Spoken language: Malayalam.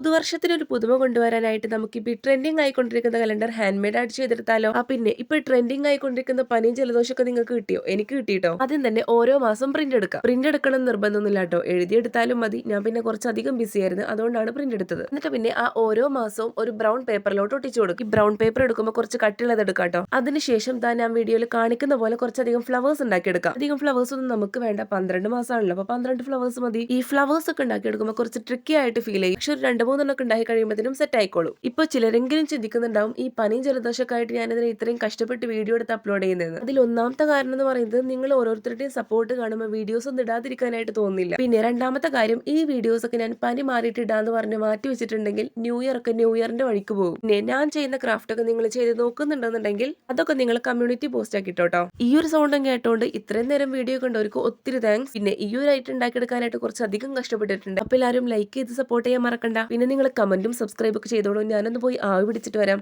പുതുവർഷത്തിന് ഒരു പുതുമ കൊണ്ടുവരാനായിട്ട് നമുക്ക് ഇപ്പൊ ട്രെൻഡിങ് ആയിക്കൊണ്ടിരിക്കുന്ന കലണ്ടർ ഹാൻഡ് മെയ്ഡ് ആയിട്ട് ചെയ്തെടുത്താലോ? ആ പിന്നെ ഇപ്പൊ ട്രെൻഡിങ് ആയിക്കൊണ്ടിരിക്കുന്ന പനിയും ജലദോഷമൊക്കെ നിങ്ങൾക്ക് കിട്ടിയോ? എനിക്ക് കിട്ടിയിട്ടോ ആദ്യം തന്നെ ഓരോ മാസം പ്രിന്റ് എടുക്കാം. പ്രിന്റ് എടുക്കണം നിർബന്ധമൊന്നുമില്ല കേട്ടോ. എഴുതിയെടുത്താലും മതി. ഞാൻ പിന്നെ കുറച്ചധികം ബിസി ആയിരുന്നു. അതുകൊണ്ടാണ് പ്രിന്റ് എടുത്തത്. എന്നിട്ട് പിന്നെ ആ ഓരോ മാസവും ഒരു ബ്രൗൺ പേപ്പറിലോട്ട് ഒട്ടിച്ചു കൊടുക്കും. ഈ ബ്രൗൺ പേപ്പർ എടുക്കുമ്പോൾ കുറച്ച് കട്ടിയുള്ളത് എടുക്കാം കേട്ടോ. അതിനുശേഷം താൻ ഞാൻ വീഡിയോയിൽ കാണിക്കുന്ന പോലെ കുറച്ചധികം ഫ്ലവേഴ്സ് ഉണ്ടാക്കിയെടുക്കാം. അധികം ഫ്ലവേഴ്സ് ഒന്നും നമുക്ക് വേണ്ട. പന്ത്രണ്ട് മാസമാണല്ലോ അപ്പൊ പന്ത്രണ്ട് ഫ്ലവേഴ്സ് മതി. ഈ ഫ്ലവേഴ്സ് ഒക്കെ ഉണ്ടാക്കിയെടുക്കുമ്പോൾ കുറച്ച് ട്രിക്കി ആയിട്ട് ഫീൽ ചെയ്യും. പക്ഷെ ഒരു രണ്ട് മൂന്നെണ്ണം ഉണ്ടായി കഴിയുമ്പോഴത്തേനും സെറ്റ് ആയിക്കോളും. ഇപ്പൊ ചിലരെങ്കിലും ചിന്തിക്കുന്നുണ്ടാവും ഈ പനിയും ജലദോഷമൊക്കെ ഞാനിതിനെ ഇത്രയും കഷ്ടപ്പെട്ട് വീഡിയോ എടുത്ത് അപ്ലോഡ് ചെയ്യുന്നത് അതിൽ ഒന്നാമത്തെ കാരണം എന്ന് പറയുന്നത് നിങ്ങൾ ഓരോരുത്തരുടെയും സപ്പോർട്ട് കാണുമ്പോൾ വീഡിയോസ് ഒന്നും ഇടാതിരിക്കാനായിട്ട് തോന്നില്ല പിന്നെ രണ്ടാമത്തെ കാര്യം ഈ വീഡിയോസ് ഒക്കെ ഞാൻ പനി മാറിയിട്ട് ഇടാന്ന് പറഞ്ഞ് മാറ്റി വെച്ചിട്ടുണ്ടെങ്കിൽ ന്യൂ ഇയർ ഒക്കെ ന്യൂ ഇയറിന്റെ വഴിക്ക് പോകും. പിന്നെ ഞാൻ ചെയ്യുന്ന ക്രാഫ്റ്റ് ഒക്കെ നിങ്ങൾ ചെയ്ത് നോക്കുന്നുണ്ടെന്നുണ്ടെങ്കിൽ അതൊക്കെ നിങ്ങൾ കമ്മ്യൂണിറ്റി പോസ്റ്റ് ആക്കിട്ടോ ഈ ഒരു സൗണ്ടും കേട്ടോണ്ട് ഇത്രയും നേരം വീഡിയോ കണ്ടവർക്ക് ഒത്തിരി താങ്ക്സ് പിന്നെ ഈ ഒരു ഐറ്റം ഉണ്ടാക്കിയെടുക്കാനായിട്ട് കുറച്ച് അധികം കഷ്ടപ്പെട്ടിട്ടുണ്ട്. അപ്പൊ എല്ലാവരും ലൈക്ക് ചെയ്ത് സപ്പോർട്ട് ചെയ്യാൻ മറക്കണ്ട. പിന്നെ നിങ്ങൾ കമന്റും സബ്സ്ക്രൈബൊക്കെ ചെയ്തോളൂ. ഞാനൊന്ന് പോയി ആവി പിടിച്ചിട്ട് വരാം.